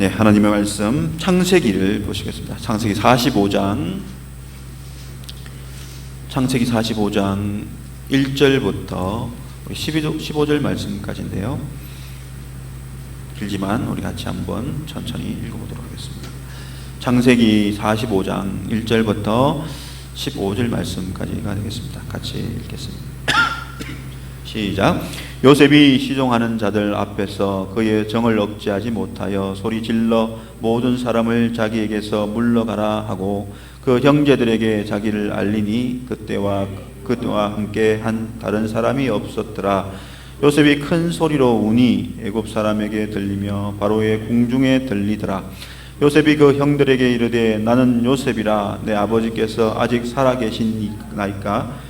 네, 하나님의 말씀 창세기를 보시겠습니다. 창세기 45장 창세기 45장 1절부터 12절, 15절 말씀까지인데요. 길지만 우리 같이 한번 천천히 읽어보도록 하겠습니다. 창세기 45장 1절부터 15절 말씀까지가 되겠습니다. 같이 읽겠습니다. 시작. 요셉이 시종하는 자들 앞에서 그의 정을 억제하지 못하여 소리 질러 모든 사람을 자기에게서 물러가라 하고 그 형제들에게 자기를 알리니 그때와 그때와 함께 한 다른 사람이 없었더라. 요셉이 큰 소리로 우니 애굽 사람에게 들리며 바로의 궁중에 들리더라. 요셉이 그 형들에게 이르되 나는 요셉이라 내 아버지께서 아직 살아 계시나이까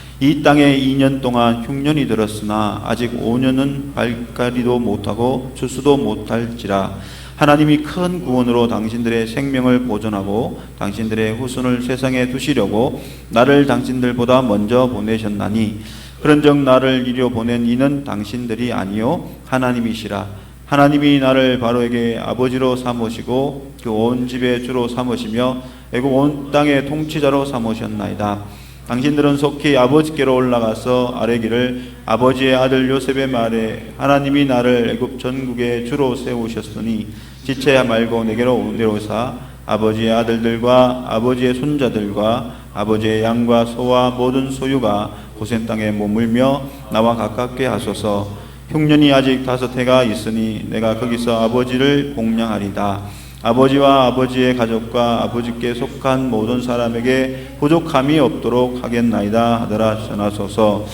이 땅에 2년 동안 흉년이 들었으나 아직 5년은 발가리도 못하고 추수도 못할지라. 하나님이 큰 구원으로 당신들의 생명을 보존하고 당신들의 후손을 세상에 두시려고 나를 당신들보다 먼저 보내셨나니 그런즉 나를 이리로 보낸 이는 당신들이 아니요 하나님이시라. 하나님이 나를 바로에게 아버지로 삼으시고 그 온 집의 주로 삼으시며 애굽 온 땅의 통치자로 삼으셨나이다 당신들은 속히 아버지께로 올라가서 아뢰기를 아버지의 아들 요셉의 말에 하나님이 나를 애굽 전국의 주로 세우셨으니 지체야 말고 내게로 내려오사 아버지의 아들들과 아버지의 손자들과 아버지의 양과 소와 모든 소유가 고센 땅에 머물며 나와 가깝게 하소서. 흉년이 아직 다섯 해가 있으니 내가 거기서 아버지를 공양하리다 아버지와 아버지의 가족과 아버지께 속한 모든 사람에게 부족함이 없도록 하겠나이다 하더라 전하소서.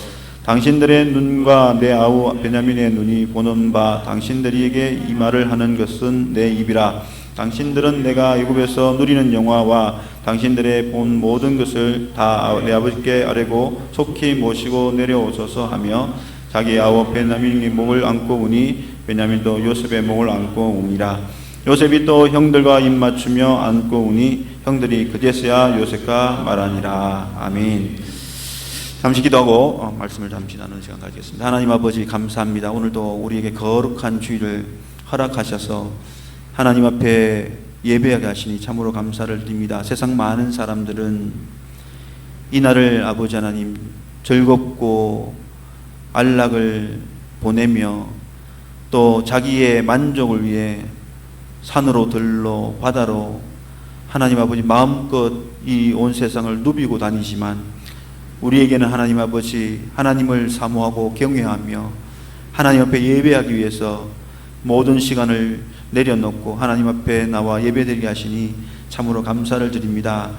당신들의 눈과 내 아우 베냐민의 눈이 보는 바 당신들에게 이 말을 하는 것은 내 입이라. 당신들은 내가 애굽에서 누리는 영화와 당신들의 본 모든 것을 다 내 아버지께 아뢰고 속히 모시고 내려오소서 하며 자기 아우 베냐민의 목을 안고 우니 베냐민도 요셉의 목을 안고 우니라 요셉이 또 형들과 입 맞추며 안고 우니 형들이 그제서야 요셉과 말하니라 아멘. 잠시 기도하고 어, 말씀을 잠시 나누는 시간 가지겠습니다. 하나님 아버지 감사합니다. 오늘도 우리에게 거룩한 주의를 허락하셔서 하나님 앞에 예배하게 하시니 참으로 감사를 드립니다. 세상 많은 사람들은 이 날을 아버지 하나님 즐겁고 안락을 보내며 또 자기의 만족을 위해 산으로 들로 바다로 하나님 아버지 마음껏 이 온 세상을 누비고 다니지만 우리에게는 하나님 아버지 하나님을 사모하고 경외하며 하나님 앞에 예배하기 위해서 모든 시간을 내려놓고 하나님 앞에 나와 예배드리게 하시니 참으로 감사를 드립니다.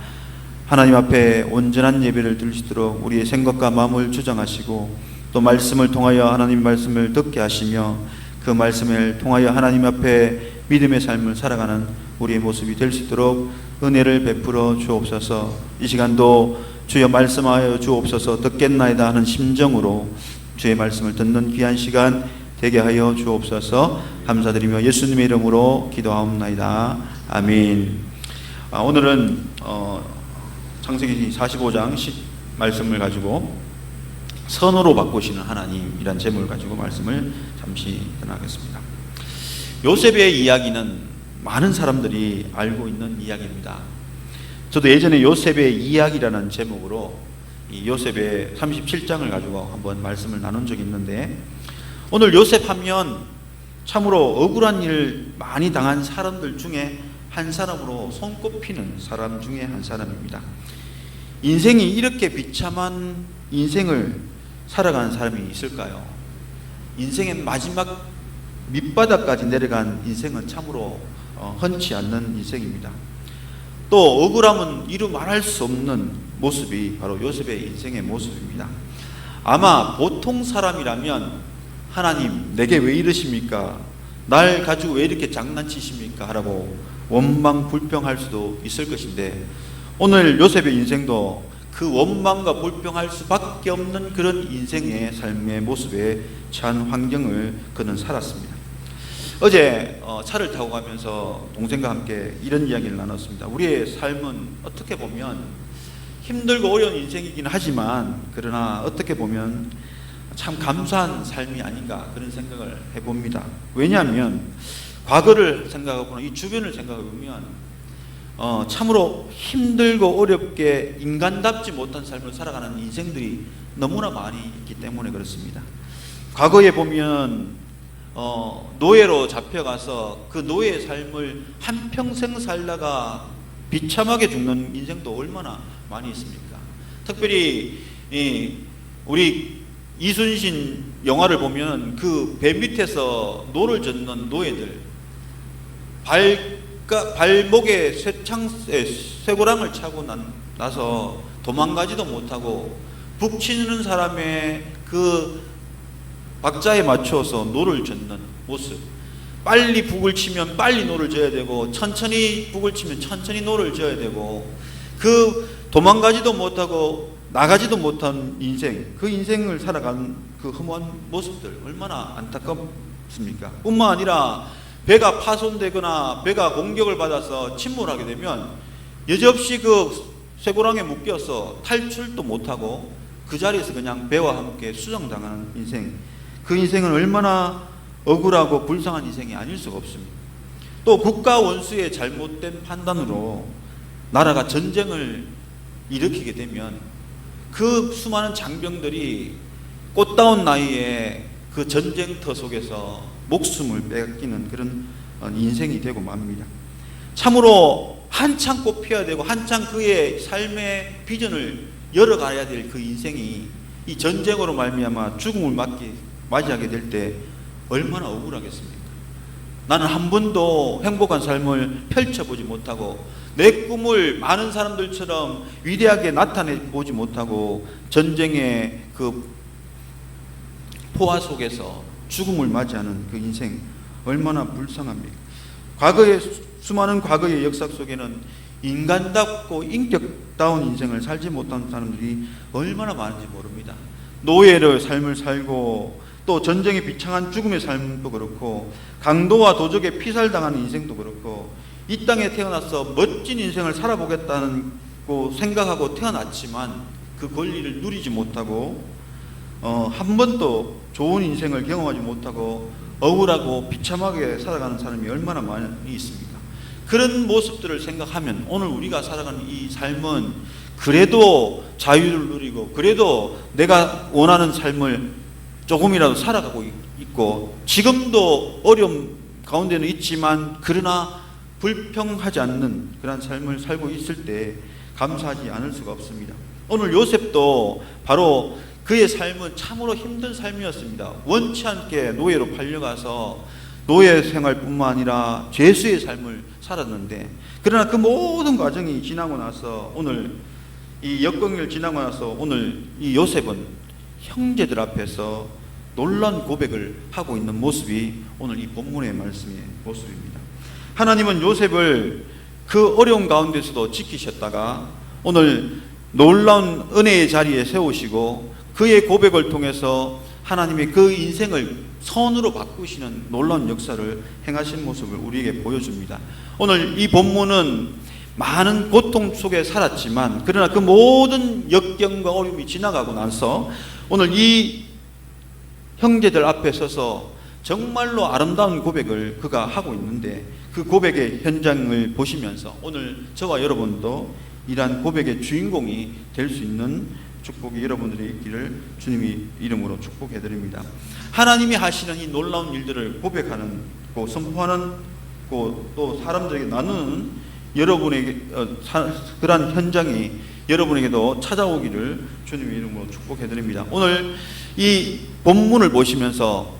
하나님 앞에 온전한 예배를 드릴 수 있도록 우리의 생각과 마음을 주장하시고 또 말씀을 통하여 하나님 말씀을 듣게 하시며 그 말씀을 통하여 하나님 앞에 믿음의 삶을 살아가는 우리의 모습이 될 수 있도록 은혜를 베풀어 주옵소서. 이 시간도 주여 말씀하여 주옵소서 듣겠나이다 하는 심정으로 주의 말씀을 듣는 귀한 시간 되게 하여 주옵소서. 감사드리며 예수님의 이름으로 기도하옵나이다. 아멘. 아, 오늘은 어, 창세기 45장 10 말씀을 가지고 선으로 바꾸시는 하나님이란 제목을 가지고 말씀을 잠시 전하겠습니다. 요셉의 이야기는 많은 사람들이 알고 있는 이야기입니다. 저도 예전에 요셉의 이야기라는 제목으로 이 요셉의 37장을 가지고 한번 말씀을 나눈 적이 있는데 오늘 요셉 하면 참으로 억울한 일 많이 당한 사람들 중에 한 사람으로 손꼽히는 사람 중에 한 사람입니다. 인생이 이렇게 비참한 인생을 살아가는 사람이 있을까요? 인생의 마지막 밑바닥까지 내려간 인생은 참으로 어, 흔치 않는 인생입니다. 또 억울함은 이루 말할 수 없는 모습이 바로 요셉의 인생의 모습입니다. 아마 보통 사람이라면 하나님 내게 왜 이러십니까? 날 가지고 왜 이렇게 장난치십니까? 하라고 원망 불평할 수도 있을 것인데 오늘 요셉의 인생도 그 원망과 불평할 수밖에 없는 그런 인생의 삶의 모습에 처한 환경을 그는 살았습니다. 어제 어, 차를 타고 가면서 동생과 함께 이런 이야기를 나눴습니다. 우리의 삶은 어떻게 보면 힘들고 어려운 인생이긴 하지만 그러나 어떻게 보면 참 감사한 삶이 아닌가 그런 생각을 해봅니다. 왜냐하면 과거를 생각하거나 이 주변을 생각해 보면 어, 참으로 힘들고 어렵게 인간답지 못한 삶을 살아가는 인생들이 너무나 많이 있기 때문에 그렇습니다. 과거에 보면 어, 노예로 잡혀가서 그 노예의 삶을 한평생 살다가 비참하게 죽는 인생도 얼마나 많이 있습니까? 특별히 이 우리 이순신 영화를 보면 그 배 밑에서 노를 젓는 노예들 발가, 발목에 쇠창 쇠고랑을 차고 난, 나서 도망가지도 못하고 북치는 사람의 그 박자에 맞춰서 노를 젓는 모습. 빨리 북을 치면 빨리 노를 져야 되고 천천히 북을 치면 천천히 노를 져야 되고 그 도망가지도 못하고 나가지도 못한 인생 그 인생을 살아가는 그 허무한 모습들 얼마나 안타깝습니까? 뿐만 아니라 배가 파손되거나 배가 공격을 받아서 침몰하게 되면 여지없이 그 쇠고랑에 묶여서 탈출도 못하고 그 자리에서 그냥 배와 함께 수정당하는 인생 그 인생은 얼마나 억울하고 불쌍한 인생이 아닐 수가 없습니다. 또 국가 원수의 잘못된 판단으로 나라가 전쟁을 일으키게 되면 그 수많은 장병들이 꽃다운 나이에 그 전쟁터 속에서 목숨을 뺏기는 그런 인생이 되고 맙니다. 참으로 한창 꽃피어야 되고 한창 그의 삶의 비전을 열어가야 될 그 인생이 이 전쟁으로 말미암아 죽음을 맞기 맞이하게 될 때 얼마나 억울하겠습니까? 나는 한 번도 행복한 삶을 펼쳐보지 못하고 내 꿈을 많은 사람들처럼 위대하게 나타내 보지 못하고 전쟁의 그 포화 속에서 죽음을 맞이하는 그 인생 얼마나 불쌍합니까? 과거의 수많은 과거의 역사 속에는 인간답고 인격다운 인생을 살지 못한 사람들이 얼마나 많은지 모릅니다. 노예의 삶을 살고 또 전쟁의 비창한 죽음의 삶도 그렇고 강도와 도적에 피살당하는 인생도 그렇고 이 땅에 태어나서 멋진 인생을 살아보겠다는 고 생각하고 태어났지만 그 권리를 누리지 못하고 어, 한 번도 좋은 인생을 경험하지 못하고 억울하고 비참하게 살아가는 사람이 얼마나 많이 있습니까? 그런 모습들을 생각하면 오늘 우리가 살아가는 이 삶은 그래도 자유를 누리고 그래도 내가 원하는 삶을 조금이라도 살아가고 있고 지금도 어려움 가운데는 있지만 그러나 불평하지 않는 그런 삶을 살고 있을 때 감사하지 않을 수가 없습니다. 오늘 요셉도 바로 그의 삶은 참으로 힘든 삶이었습니다. 원치 않게 노예로 팔려가서 노예 생활뿐만 아니라 죄수의 삶을 살았는데 그러나 그 모든 과정이 지나고 나서 오늘 이 역경을 지나고 나서 오늘 이 요셉은 형제들 앞에서 놀란 고백을 하고 있는 모습이 오늘 이 본문의 말씀의 모습입니다. 하나님은 요셉을 그 어려운 가운데서도 지키셨다가 오늘 놀라운 은혜의 자리에 세우시고 그의 고백을 통해서 하나님이 그 인생을 선으로 바꾸시는 놀라운 역사를 행하신 모습을 우리에게 보여줍니다. 오늘 이 본문은 많은 고통 속에 살았지만 그러나 그 모든 역경과 어려움이 지나가고 나서 오늘 이 형제들 앞에 서서 정말로 아름다운 고백을 그가 하고 있는데 그 고백의 현장을 보시면서 오늘 저와 여러분도 이러한 고백의 주인공이 될 수 있는 축복이 여러분들이 있기를 주님이 이름으로 축복해 드립니다. 하나님이 하시는 이 놀라운 일들을 고백하는 고 선포하는 고 또 사람들에게 나누는 여러분에게 어, 사, 그러한 현장이 여러분에게도 찾아오기를 주님의 이름으로 축복해 드립니다. 오늘 이 본문을 보시면서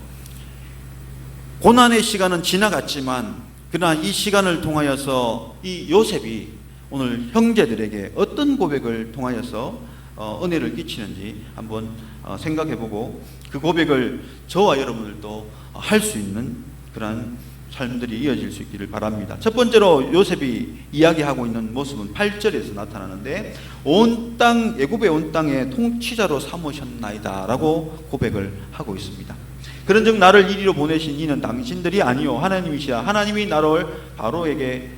고난의 시간은 지나갔지만 그러나 이 시간을 통하여서 이 요셉이 오늘 형제들에게 어떤 고백을 통하여서 어, 은혜를 끼치는지 한번 어, 생각해 보고 그 고백을 저와 여러분들도 할 수 있는 그러한 삶들이 이어질 수 있기를 바랍니다. 첫 번째로 요셉이 이야기하고 있는 모습은 8절에서 나타나는데 온 땅 애굽의 온 땅의 통치자로 삼으셨나이다라고 고백을 하고 있습니다. 그런즉 나를 이리로 보내신 이는 당신들이 아니요 하나님이시라 하나님이 나를 바로에게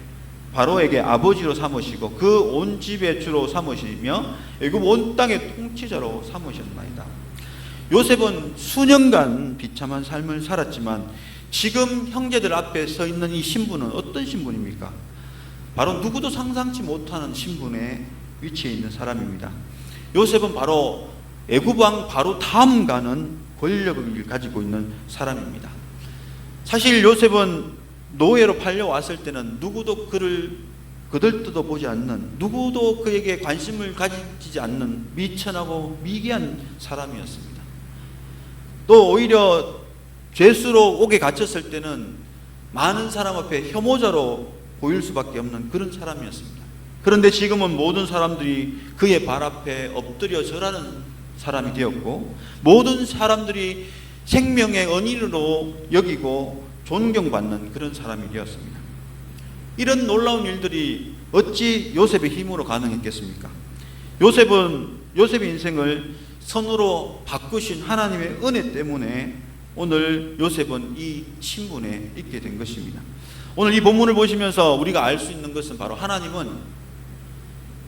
바로에게 아버지로 삼으시고 그 온 집의 주로 삼으시며 애굽 온 땅의 통치자로 삼으셨나이다. 요셉은 수년간 비참한 삶을 살았지만 지금 형제들 앞에 서 있는 이 신분은 어떤 신분입니까? 바로 누구도 상상치 못하는 신분에 위치해 있는 사람입니다. 요셉은 바로 애굽 왕 바로 다음 가는 권력을 가지고 있는 사람입니다. 사실 요셉은 노예로 팔려왔을 때는 누구도 그를 그들도 보지 않는 누구도 그에게 관심을 가지지 않는 미천하고 미개한 사람이었습니다. 또 오히려 죄수로 옥에 갇혔을 때는 많은 사람 앞에 혐오자로 보일 수밖에 없는 그런 사람이었습니다. 그런데 지금은 모든 사람들이 그의 발 앞에 엎드려 절하는 사람이 되었고 모든 사람들이 생명의 은인으로 여기고 존경받는 그런 사람이 되었습니다. 이런 놀라운 일들이 어찌 요셉의 힘으로 가능했겠습니까? 요셉은 요셉의 인생을 선으로 바꾸신 하나님의 은혜 때문에 오늘 요셉은 이 신분에 있게 된 것입니다. 오늘 이 본문을 보시면서 우리가 알 수 있는 것은 바로 하나님은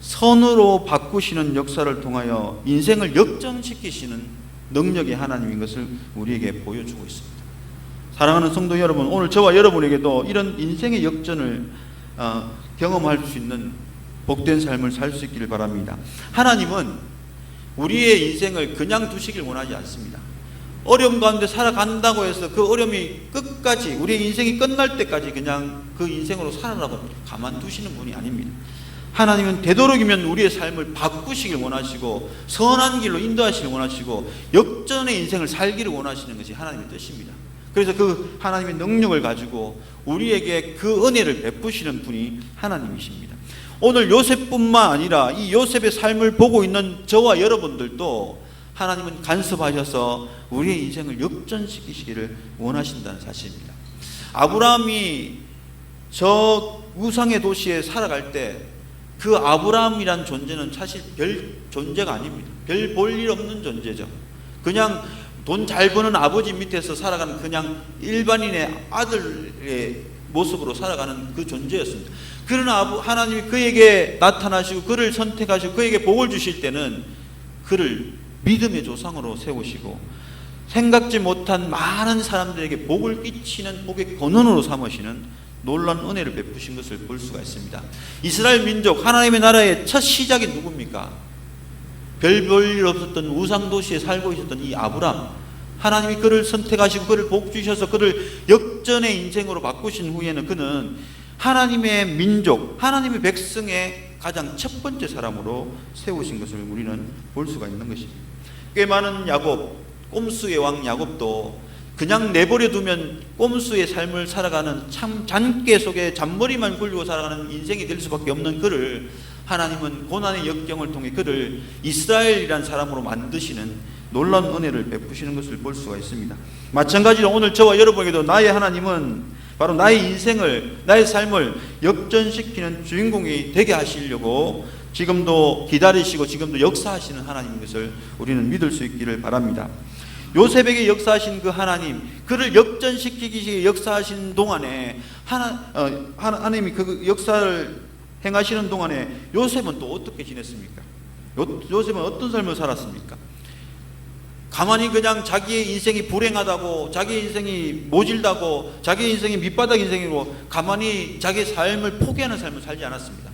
선으로 바꾸시는 역사를 통하여 인생을 역전시키시는 능력의 하나님인 것을 우리에게 보여주고 있습니다. 사랑하는 성도 여러분, 오늘 저와 여러분에게도 이런 인생의 역전을 어, 경험할 수 있는 복된 삶을 살 수 있기를 바랍니다. 하나님은 우리의 인생을 그냥 두시길 원하지 않습니다. 어려움 가운데 살아간다고 해서 그 어려움이 끝까지 우리의 인생이 끝날 때까지 그냥 그 인생으로 살아라고 가만두시는 분이 아닙니다. 하나님은 되도록이면 우리의 삶을 바꾸시길 원하시고 선한 길로 인도하시길 원하시고 역전의 인생을 살기를 원하시는 것이 하나님의 뜻입니다. 그래서 그 하나님의 능력을 가지고 우리에게 그 은혜를 베푸시는 분이 하나님이십니다. 오늘 요셉뿐만 아니라 이 요셉의 삶을 보고 있는 저와 여러분들도 하나님은 간섭하셔서 우리의 인생을 역전시키시기를 원하신다는 사실입니다. 아브라함이 저 우상의 도시에 살아갈 때 그 아브라함이란 존재는 사실 별 존재가 아닙니다. 별 볼 일 없는 존재죠. 그냥 돈 잘 버는 아버지 밑에서 살아가는 그냥 일반인의 아들의 모습으로 살아가는 그 존재였습니다. 그러나 하나님이 그에게 나타나시고 그를 선택하시고 그에게 복을 주실 때는 그를 믿음의 조상으로 세우시고 생각지 못한 많은 사람들에게 복을 끼치는 복의 권원으로 삼으시는 놀라운 은혜를 베푸신 것을 볼 수가 있습니다. 이스라엘 민족 하나님의 나라의 첫 시작이 누굽니까? 별 볼 일 없었던 우상 도시에 살고 있었던 이 아브람 하나님이 그를 선택하시고 그를 복 주셔서 그를 역전의 인생으로 바꾸신 후에는 그는 하나님의 민족, 하나님의 백성의 가장 첫 번째 사람으로 세우신 것을 우리는 볼 수가 있는 것입니다. 꽤 많은 야곱, 꼼수의 왕 야곱도 그냥 내버려 두면 꼼수의 삶을 살아가는 참 잔깨 속에 잔머리만 굴리고 살아가는 인생이 될 수밖에 없는 그를 하나님은 고난의 역경을 통해 그를 이스라엘이란 사람으로 만드시는 놀라운 은혜를 베푸시는 것을 볼 수가 있습니다. 마찬가지로 오늘 저와 여러분에게도 나의 하나님은 바로 나의 인생을 나의 삶을 역전시키는 주인공이 되게 하시려고 지금도 기다리시고 지금도 역사하시는 하나님인 것을 우리는 믿을 수 있기를 바랍니다. 요셉에게 역사하신 그 하나님, 그를 역전시키기 역사하신 동안에 하나, 어, 하나님이 그 역사를 행하시는 동안에 요셉은 또 어떻게 지냈습니까? 요, 요셉은 어떤 삶을 살았습니까? 가만히 그냥 자기의 인생이 불행하다고, 자기의 인생이 모질다고, 자기의 인생이 밑바닥 인생이고, 가만히 자기의 삶을 포기하는 삶을 살지 않았습니다.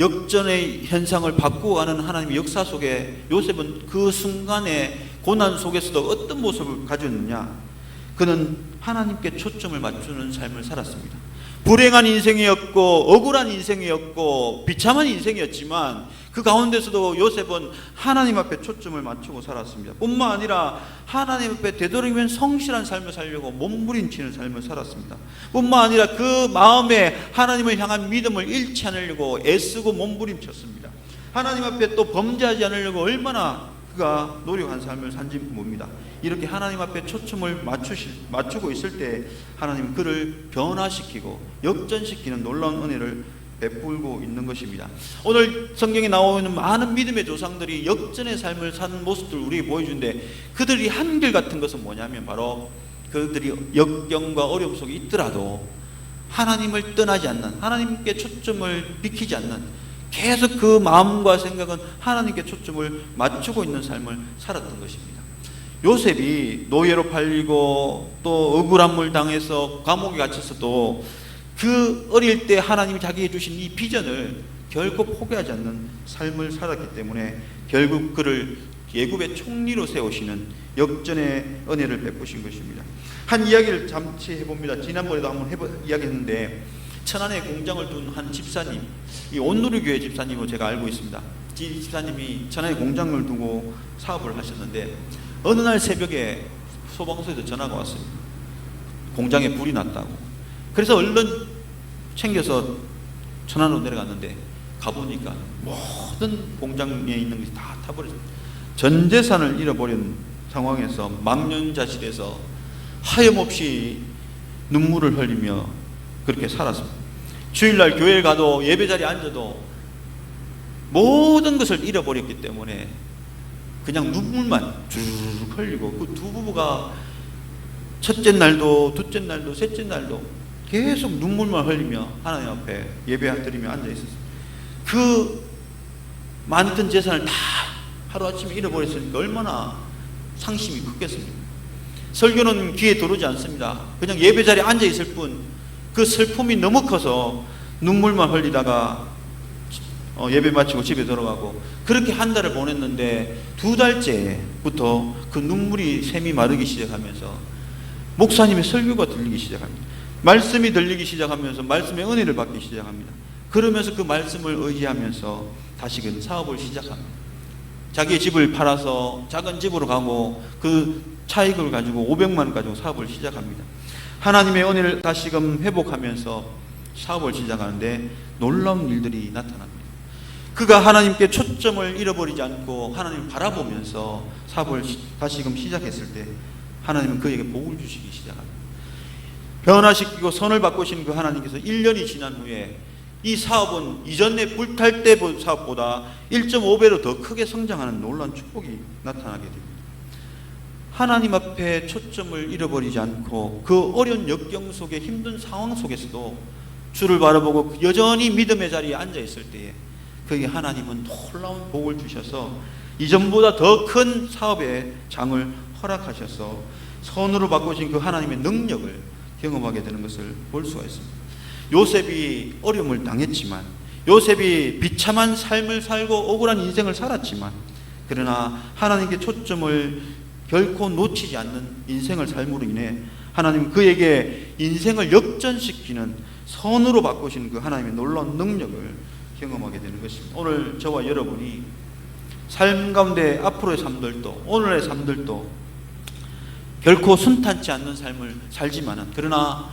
역전의 현상을 바꾸어가는 하나님의 역사 속에 요셉은 그 순간에 고난 속에서도 어떤 모습을 가졌느냐? 그는 하나님께 초점을 맞추는 삶을 살았습니다. 불행한 인생이었고 억울한 인생이었고 비참한 인생이었지만 그 가운데서도 요셉은 하나님 앞에 초점을 맞추고 살았습니다. 뿐만 아니라 하나님 앞에 되도록이면 성실한 삶을 살려고 몸부림치는 삶을 살았습니다. 뿐만 아니라 그 마음에 하나님을 향한 믿음을 잃지 않으려고 애쓰고 몸부림쳤습니다. 하나님 앞에 또 범죄하지 않으려고 얼마나 그가 노력한 삶을 산지 뭡니다. 이렇게 하나님 앞에 초점을 맞추실, 맞추고 있을 때 하나님 그를 변화시키고 역전시키는 놀라운 은혜를 베풀고 있는 것입니다. 오늘 성경에 나오는 많은 믿음의 조상들이 역전의 삶을 사는 모습들을 우리에게 보여주는데 그들이 한결 같은 것은 뭐냐면 바로 그들이 역경과 어려움 속에 있더라도 하나님을 떠나지 않는 하나님께 초점을 비키지 않는 계속 그 마음과 생각은 하나님께 초점을 맞추고 있는 삶을 살았던 것입니다. 요셉이 노예로 팔리고 또 억울함을 당해서 감옥에 갇혔어도 그 어릴 때 하나님이 자기에게 주신 이 비전을 결코 포기하지 않는 삶을 살았기 때문에 결국 그를 예굽의 총리로 세우시는 역전의 은혜를 베푸신 것입니다. 한 이야기를 잠시 해봅니다. 지난번에도 한번 해보, 이야기했는데 천안에 공장을 둔 한 집사님, 이 온누리교회 집사님으로 제가 알고 있습니다. 이 집사님이 천안에 공장을 두고 사업을 하셨는데 어느 날 새벽에 소방서에서 전화가 왔어요. 공장에 불이 났다고. 그래서 얼른 챙겨서 천안으로 내려갔는데 가보니까 모든 공장에 있는 것이 다 타버렸어요. 전 재산을 잃어버린 상황에서 망년자실에서 하염없이 눈물을 흘리며 그렇게 살았습니다. 주일날 교회에 가도 예배 자리에 앉아도 모든 것을 잃어버렸기 때문에 그냥 눈물만 쭉 흘리고 그 두 부부가 첫째 날도 둘째 날도 셋째 날도 계속 눈물만 흘리며 하나님 앞에 예배 드리며 앉아 있었어요. 그 많던 재산을 다 하루아침에 잃어버렸으니까 얼마나 상심이 컸겠습니까? 설교는 귀에 들어오지 않습니다. 그냥 예배 자리에 앉아 있을 뿐 그 슬픔이 너무 커서 눈물만 흘리다가 어, 예배 마치고 집에 들어가고 그렇게 한 달을 보냈는데 두 달째부터 그 눈물이 샘이 마르기 시작하면서 목사님의 설교가 들리기 시작합니다. 말씀이 들리기 시작하면서 말씀의 은혜를 받기 시작합니다. 그러면서 그 말씀을 의지하면서 다시금 사업을 시작합니다. 자기의 집을 팔아서 작은 집으로 가고 그 차익을 가지고 500만 원 가지고 사업을 시작합니다. 하나님의 은혜를 다시금 회복하면서 사업을 시작하는데 놀라운 일들이 나타납니다. 그가 하나님께 초점을 잃어버리지 않고 하나님을 바라보면서 사업을 시- 다시금 시작했을 때 하나님은 그에게 복을 주시기 시작합니다. 변화시키고 선을 바꾸신 그 하나님께서 1년이 지난 후에 이 사업은 이전에 불탈 때 사업보다 1.5배로 더 크게 성장하는 놀라운 축복이 나타나게 됩니다. 하나님 앞에 초점을 잃어버리지 않고 그 어려운 역경 속에 힘든 상황 속에서도 주를 바라보고 여전히 믿음의 자리에 앉아 있을 때에 그에게 하나님은 놀라운 복을 주셔서 이전보다 더 큰 사업의 장을 허락하셔서 선으로 바꾸신 그 하나님의 능력을 경험하게 되는 것을 볼 수가 있습니다. 요셉이 어려움을 당했지만 요셉이 비참한 삶을 살고 억울한 인생을 살았지만 그러나 하나님께 초점을 결코 놓치지 않는 인생을 삶으로 인해 하나님 그에게 인생을 역전시키는 선으로 바꾸신 그 하나님의 놀라운 능력을 경험하게 되는 것입니다. 오늘 저와 여러분이 삶 가운데 앞으로의 삶들도 오늘의 삶들도 결코 순탄치 않는 삶을 살지만은 그러나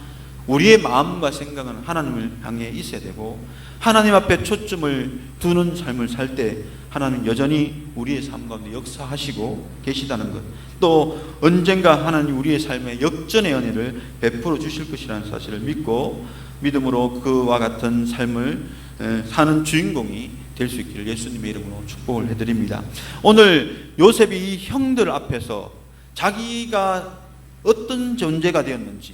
우리의 마음과 생각은 하나님을 향해 있어야 되고 하나님 앞에 초점을 두는 삶을 살 때 하나님 여전히 우리의 삶 가운데 역사하시고 계시다는 것. 또 언젠가 하나님 우리의 삶에 역전의 은혜를 베풀어 주실 것이라는 사실을 믿고 믿음으로 그와 같은 삶을 에, 사는 주인공이 될 수 있기를 예수님의 이름으로 축복을 해드립니다. 오늘 요셉이 이 형들 앞에서 자기가 어떤 존재가 되었는지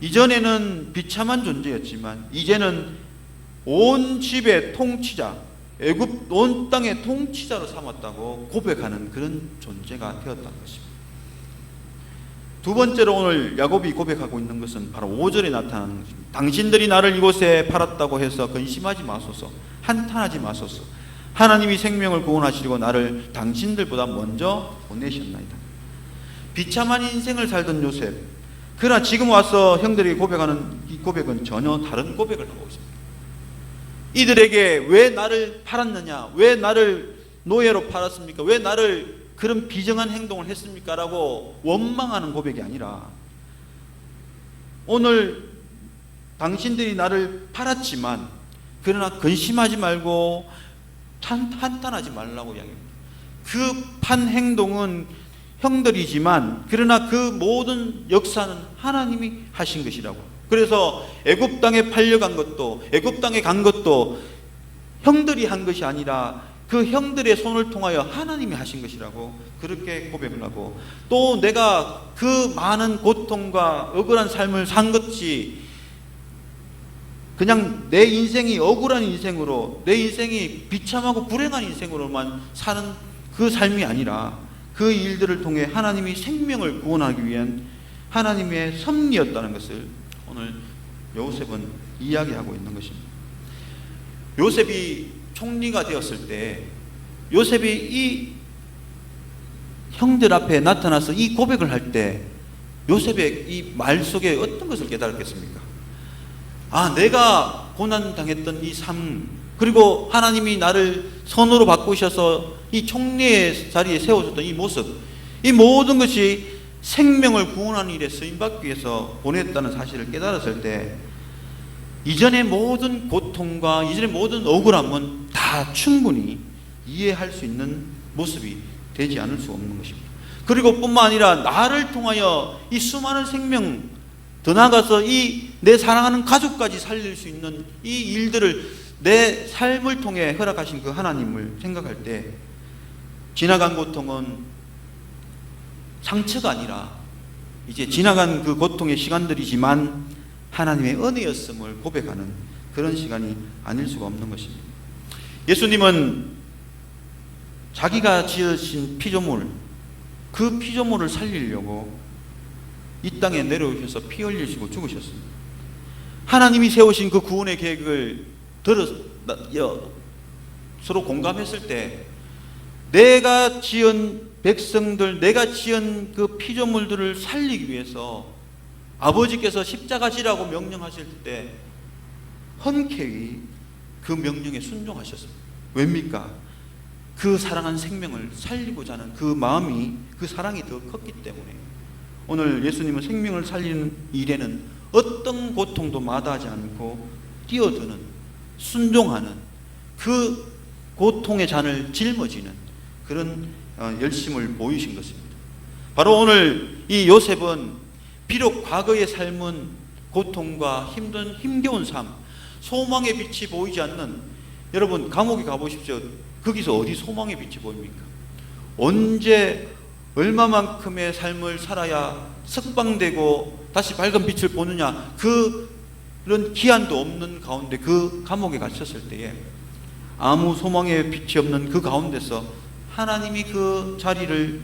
이전에는 비참한 존재였지만 이제는 온 집의 통치자, 애굽 온 땅의 통치자로 삼았다고 고백하는 그런 존재가 되었다는 것입니다. 두 번째로 오늘 야곱이 고백하고 있는 것은 바로 5절에 나타나는 것입니다. 당신들이 나를 이곳에 팔았다고 해서 근심하지 마소서. 한탄하지 마소서. 하나님이 생명을 구원하시려고 나를 당신들보다 먼저 보내셨나이다. 비참한 인생을 살던 요셉. 그러나 지금 와서 형들에게 고백하는 이 고백은 전혀 다른 고백을 하고 있습니다. 이들에게 왜 나를 팔았느냐? 왜 나를 노예로 팔았습니까? 왜 나를 그런 비정한 행동을 했습니까? 라고 원망하는 고백이 아니라 오늘 당신들이 나를 팔았지만 그러나 근심하지 말고 한, 한탄하지 말라고 이야기합니다. 그 판 행동은 형들이지만 그러나 그 모든 역사는 하나님이 하신 것이라고. 그래서 애굽 땅에 팔려간 것도 애굽 땅에 간 것도 형들이 한 것이 아니라 그 형들의 손을 통하여 하나님이 하신 것이라고 그렇게 고백을 하고 또 내가 그 많은 고통과 억울한 삶을 산 것이 그냥 내 인생이 억울한 인생으로 내 인생이 비참하고 불행한 인생으로만 사는 그 삶이 아니라 그 일들을 통해 하나님이 생명을 구원하기 위한 하나님의 섭리였다는 것을 오늘 요셉은 이야기하고 있는 것입니다. 요셉이 총리가 되었을 때 요셉이 이 형들 앞에 나타나서 이 고백을 할 때 요셉의 이 말 속에 어떤 것을 깨달았겠습니까? 아, 내가 고난 당했던 이 삶, 그리고 하나님이 나를 선으로 바꾸셔서 이 총리의 자리에 세워줬던 이 모습, 이 모든 것이 생명을 구원하는 일에 쓰임받기 위해서 보냈다는 사실을 깨달았을 때, 이전의 모든 고통과 이전의 모든 억울함은 다 충분히 이해할 수 있는 모습이 되지 않을 수 없는 것입니다. 그리고 뿐만 아니라 나를 통하여 이 수많은 생명, 더 나아가서 이 내 사랑하는 가족까지 살릴 수 있는 이 일들을 내 삶을 통해 허락하신 그 하나님을 생각할 때 지나간 고통은 상처가 아니라 이제 지나간 그 고통의 시간들이지만 하나님의 은혜였음을 고백하는 그런 시간이 아닐 수가 없는 것입니다. 예수님은 자기가 지으신 피조물, 그 피조물을 살리려고 이 땅에 내려오셔서 피 흘리시고 죽으셨습니다. 하나님이 세우신 그 구원의 계획을 들어 서로 공감했을 때 내가 지은 백성들, 내가 지은 그 피조물들을 살리기 위해서 아버지께서 십자가 지라고 명령하실 때 흔쾌히 그 명령에 순종하셨습니다. 왜입니까? 그 사랑한 생명을 살리고자 하는 그 마음이 그 사랑이 더 컸기 때문에 오늘 예수님은 생명을 살리는 일에는 어떤 고통도 마다하지 않고 뛰어드는 순종하는 그 고통의 잔을 짊어지는 그런 어, 열심을 보이신 것입니다. 바로 오늘 이 요셉은 비록 과거의 삶은 고통과 힘든 힘겨운 삶, 소망의 빛이 보이지 않는 여러분 감옥에 가보십시오. 거기서 어디 소망의 빛이 보입니까? 언제 얼마만큼의 삶을 살아야 석방되고 다시 밝은 빛을 보느냐 그런 기한도 없는 가운데 그 감옥에 갇혔을 때에 아무 소망의 빛이 없는 그 가운데서 하나님이 그 자리를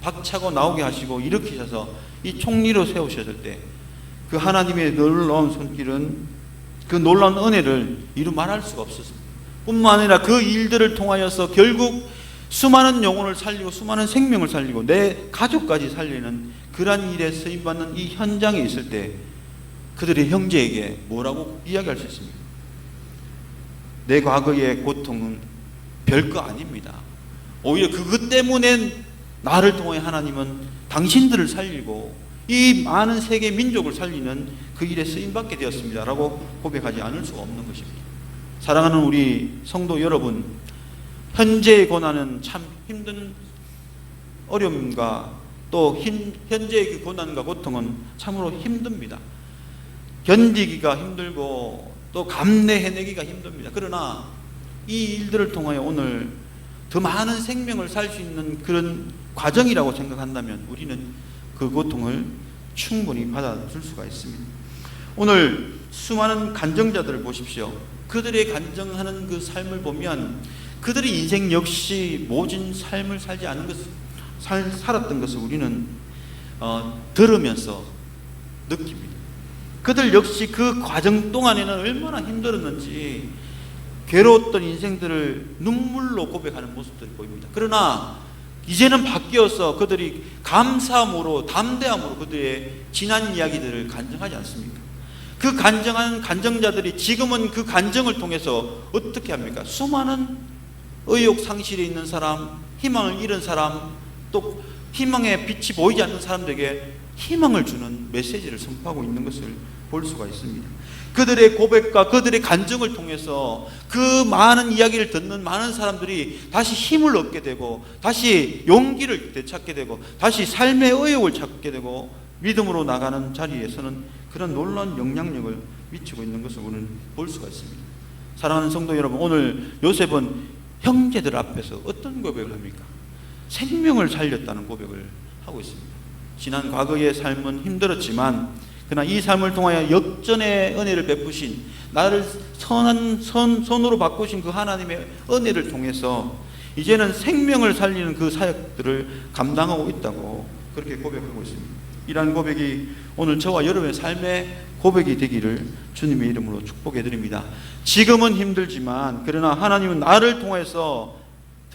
박차고 나오게 하시고 일으키셔서 이 총리로 세우셨을 때 그 하나님의 놀라운 손길은 그 놀라운 은혜를 이루 말할 수가 없었습니다. 뿐만 아니라 그 일들을 통하여서 결국 수많은 영혼을 살리고 수많은 생명을 살리고 내 가족까지 살리는 그러한 일에 쓰임받는 이 현장에 있을 때 그들의 형제에게 뭐라고 이야기할 수 있습니까? 내 과거의 고통은 별거 아닙니다. 오히려 그것 때문에 나를 통해 하나님은 당신들을 살리고 이 많은 세계 민족을 살리는 그 일에 쓰임받게 되었습니다. 라고 고백하지 않을 수가 없는 것입니다. 사랑하는 우리 성도 여러분, 현재의 고난은 참 힘든 어려움과 또 현재의 그 고난과 고통은 참으로 힘듭니다. 견디기가 힘들고 또 감내해내기가 힘듭니다. 그러나 이 일들을 통하여 오늘 더 많은 생명을 살 수 있는 그런 과정이라고 생각한다면 우리는 그 고통을 충분히 받아줄 수가 있습니다. 오늘 수많은 간정자들을 보십시오. 그들의 간정하는 그 삶을 보면 그들의 인생 역시 모진 삶을 살지 않은 것, 살, 살았던 것을 우리는 어, 들으면서 느낍니다. 그들 역시 그 과정 동안에는 얼마나 힘들었는지 괴로웠던 인생들을 눈물로 고백하는 모습들이 보입니다. 그러나 이제는 바뀌어서 그들이 감사함으로 담대함으로 그들의 지난 이야기들을 간증하지 않습니까? 그 간증한 간증자들이 지금은 그 간증을 통해서 어떻게 합니까? 수많은 의욕 상실에 있는 사람, 희망을 잃은 사람, 또 희망의 빛이 보이지 않는 사람들에게 희망을 주는 메시지를 선포하고 있는 것을 볼 수가 있습니다. 그들의 고백과 그들의 간증을 통해서 그 많은 이야기를 듣는 많은 사람들이 다시 힘을 얻게 되고 다시 용기를 되찾게 되고 다시 삶의 의욕을 찾게 되고 믿음으로 나가는 자리에서는 그런 놀라운 영향력을 미치고 있는 것을 우리는 볼 수가 있습니다. 사랑하는 성도 여러분, 오늘 요셉은 형제들 앞에서 어떤 고백을 합니까? 생명을 살렸다는 고백을 하고 있습니다. 지난 과거의 삶은 힘들었지만 그러나 이 삶을 통하여 역전의 은혜를 베푸신 나를 선한 선, 선으로 바꾸신 그 하나님의 은혜를 통해서 이제는 생명을 살리는 그 사역들을 감당하고 있다고 그렇게 고백하고 있습니다. 이러한 고백이 오늘 저와 여러분의 삶의 고백이 되기를 주님의 이름으로 축복해 드립니다. 지금은 힘들지만 그러나 하나님은 나를 통해서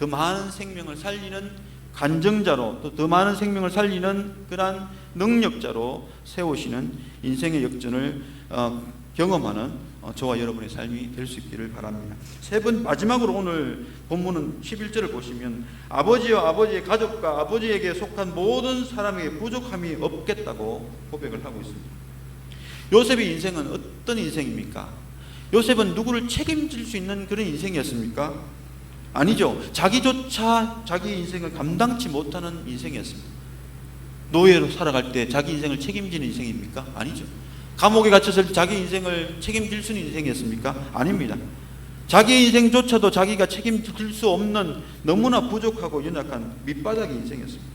더 많은 생명을 살리는 간증자로 또 더 많은 생명을 살리는 그러한 능력자로 세우시는 인생의 역전을 어, 경험하는 어, 저와 여러분의 삶이 될 수 있기를 바랍니다. 세 번 마지막으로 오늘 본문은 11절을 보시면 아버지와 아버지의 가족과 아버지에게 속한 모든 사람에게 부족함이 없겠다고 고백을 하고 있습니다. 요셉의 인생은 어떤 인생입니까? 요셉은 누구를 책임질 수 있는 그런 인생이었습니까? 아니죠. 자기조차 자기 인생을 감당치 못하는 인생이었습니다. 노예로 살아갈 때 자기 인생을 책임지는 인생입니까? 아니죠. 감옥에 갇혔을 때 자기 인생을 책임질 수 있는 인생이었습니까? 아닙니다. 자기 인생조차도 자기가 책임질 수 없는 너무나 부족하고 연약한 밑바닥의 인생이었습니다.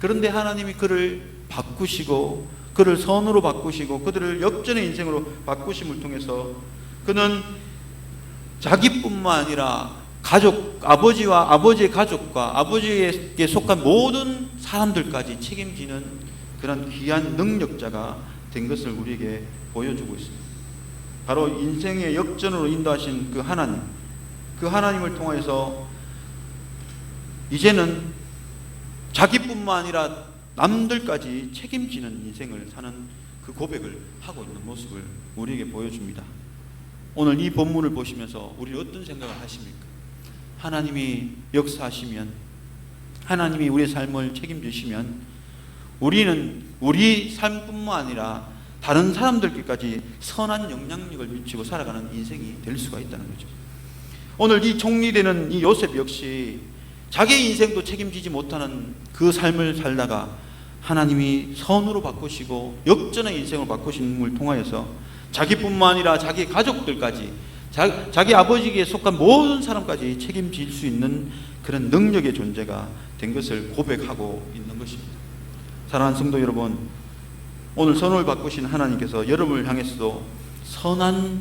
그런데 하나님이 그를 바꾸시고 그를 선으로 바꾸시고 그들을 역전의 인생으로 바꾸심을 통해서 그는 자기뿐만 아니라 가족, 아버지와 아버지의 가족과 아버지에게 속한 모든 사람들까지 책임지는 그런 귀한 능력자가 된 것을 우리에게 보여주고 있습니다. 바로 인생의 역전으로 인도하신 그 하나님, 그 하나님을 통해서 이제는 자기뿐만 아니라 남들까지 책임지는 인생을 사는 그 고백을 하고 있는 모습을 우리에게 보여줍니다. 오늘 이 본문을 보시면서 우리 어떤 생각을 하십니까? 하나님이 역사하시면 하나님이 우리의 삶을 책임지시면 우리는 우리 삶뿐만 아니라 다른 사람들께까지 선한 영향력을 미치고 살아가는 인생이 될 수가 있다는 거죠. 오늘 이 총리되는 이 요셉 역시 자기 인생도 책임지지 못하는 그 삶을 살다가 하나님이 선으로 바꾸시고 역전의 인생을 바꾸심을 통하여서 자기뿐만 아니라 자기 가족들까지 자, 자기 아버지에게 속한 모든 사람까지 책임질 수 있는 그런 능력의 존재가 된 것을 고백하고 있는 것입니다. 사랑하는 성도 여러분, 오늘 선을 바꾸신 하나님께서 여러분을 향해서도 선한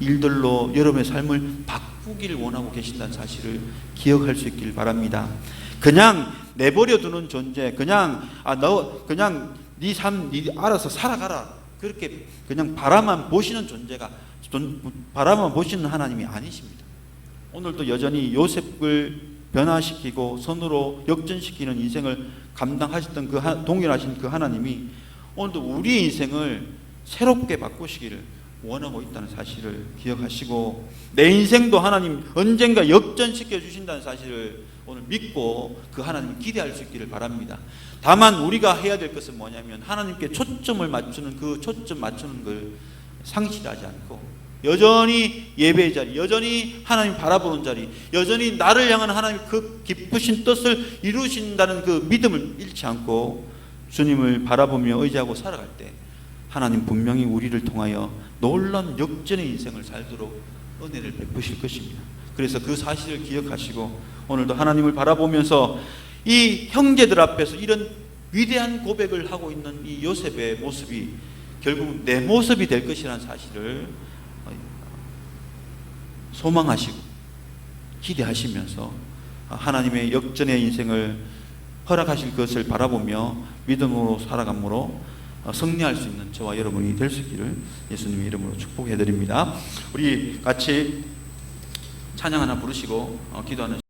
일들로 여러분의 삶을 바꾸기를 원하고 계신다는 사실을 기억할 수 있길 바랍니다. 그냥 내버려 두는 존재, 그냥 아 너 그냥 네 삶 네 알아서 살아가라. 그렇게 그냥 바라만 보시는 존재가 바라만 보시는 하나님이 아니십니다. 오늘도 여전히 요셉을 변화시키고 선으로 역전시키는 인생을 감당하셨던 그 하, 동일하신 그 하나님이 오늘도 우리의 인생을 새롭게 바꾸시기를 원하고 있다는 사실을 기억하시고 내 인생도 하나님 언젠가 역전시켜 주신다는 사실을 오늘 믿고 그 하나님 기대할 수 있기를 바랍니다. 다만 우리가 해야 될 것은 뭐냐면 하나님께 초점을 맞추는 그 초점 맞추는 걸 상실하지 않고 여전히 예배의 자리, 여전히 하나님 바라보는 자리, 여전히 나를 향한 하나님 그 기쁘신 뜻을 이루신다는 그 믿음을 잃지 않고 주님을 바라보며 의지하고 살아갈 때 하나님 분명히 우리를 통하여 놀란 역전의 인생을 살도록 은혜를 베푸실 것입니다. 그래서 그 사실을 기억하시고 오늘도 하나님을 바라보면서 이 형제들 앞에서 이런 위대한 고백을 하고 있는 이 요셉의 모습이 결국 내 모습이 될 것이라는 사실을 소망하시고 기대하시면서 하나님의 역전의 인생을 허락하실 것을 바라보며 믿음으로 살아감으로 승리할 수 있는 저와 여러분이 될 수 있기를 예수님의 이름으로 축복해 드립니다. 우리 같이 찬양 하나 부르시고 기도하는